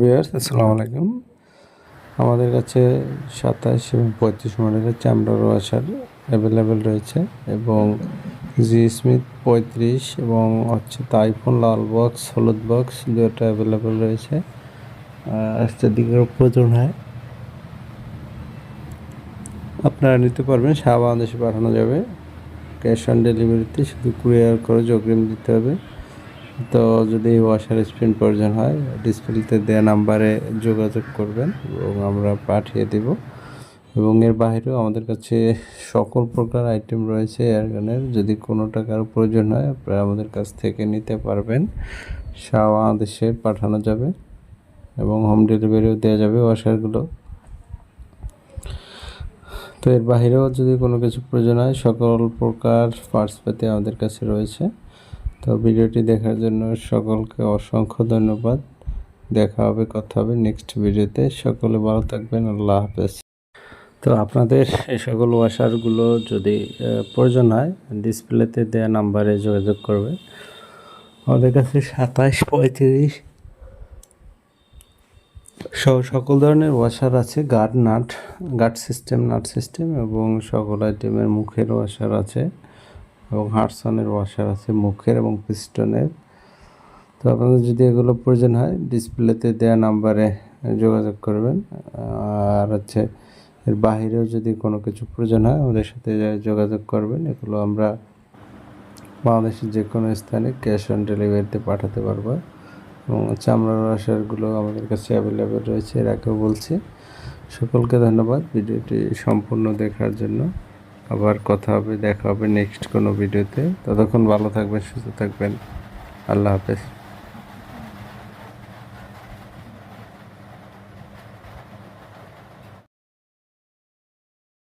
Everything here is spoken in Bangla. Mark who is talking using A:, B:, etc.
A: ভিউয়ার্স আসসালামু আলাইকুম। আমাদের কাছে সাতাশ এবং পঁয়ত্রিশ মডেলের চামড়ার ওয়াশার অ্যাভেলেবেল রয়েছে এবং জি স্মিথ পঁয়ত্রিশ এবং হচ্ছে তাইফোন লাল বক্স হলুদ বক্স দুটো অ্যাভেলেবেল রয়েছে। আজকের দিকে প্রয়োজন হয়। আপনারা নিতে পারবেন, সারা বাংলাদেশে পাঠানো যাবে। ক্যাশ অন ডেলিভারিতে শুধু কুরিয়ার করে অগ্রিম দিতে হবে। তো যদি ওয়াশার স্পিন প্রয়োজন হয় ডিসপ্লেতে দেওয়া নাম্বারে যোগাযোগ করবেন এবং আমরা পাঠিয়ে দেব। এবং এর বাইরেও আমাদের কাছে সকল প্রকার আইটেম রয়েছে এয়ারগানের যদি কোনো টাকার প্রয়োজন হয়, আপনারা আমাদের কাছ থেকে নিতে পারবেন। সারা বাংলাদেশে পাঠানো যাবে এবং হোম ডেলিভারিও দেওয়া যাবে ওয়াশারগুলো তো এর বাইরেও যদি কোনো কিছু প্রয়োজন হয়, সকল প্রকার পার্টস পেতে আমাদের কাছে রয়েছে। তো ভিডিওটি দেখার জন্য সকলকে অসংখ্য ধন্যবাদ। দেখা হবে, কথা হবে নেক্সট ভিডিওতে। সকলে ভালো থাকবেন, আল্লাহ হাফেজ। তো আপনাদের এই সকল ওয়াশারগুলো যদি প্রয়োজন হয়, ডিসপ্লেতে দেওয়া নাম্বারে যোগাযোগ করবে আমাদের কাছে সাতাশ পঁয়ত্রিশ সহ সকল ধরনের ওয়াশার আছে, guard nut, guard system, nut system এবং সকল আইটেমের মুখের ওয়াশার আছে। এবং হার্সনের ওয়াশার আছে মুখের এবং পিস্টনের। তো আপনাদের যদি এগুলো প্রয়োজন হয়, ডিসপ্লেতে দেয়া নাম্বারে যোগাযোগ করবেন। আর হচ্ছে এর বাহিরেও যদি কোনো কিছু প্রয়োজন হয়, আমাদের সাথে যোগাযোগ করবেন। এগুলো আমরা বাংলাদেশের যে কোনো স্থানে ক্যাশ অন ডেলিভারিতে পাঠাতে পারব। এবং চামড়ার ওয়াশারগুলো আমাদের কাছে অ্যাভেলেবেল রয়েছে, এর আগেও বলছি। সকলকে ধন্যবাদ ভিডিওটি সম্পূর্ণ দেখার জন্য। আবার কথা হবে, দেখা হবে নেক্সট কোনো ভিডিওতে ততক্ষণ ভালো থাকবেন, সুস্থ থাকবেন। আল্লাহ হাফেজ।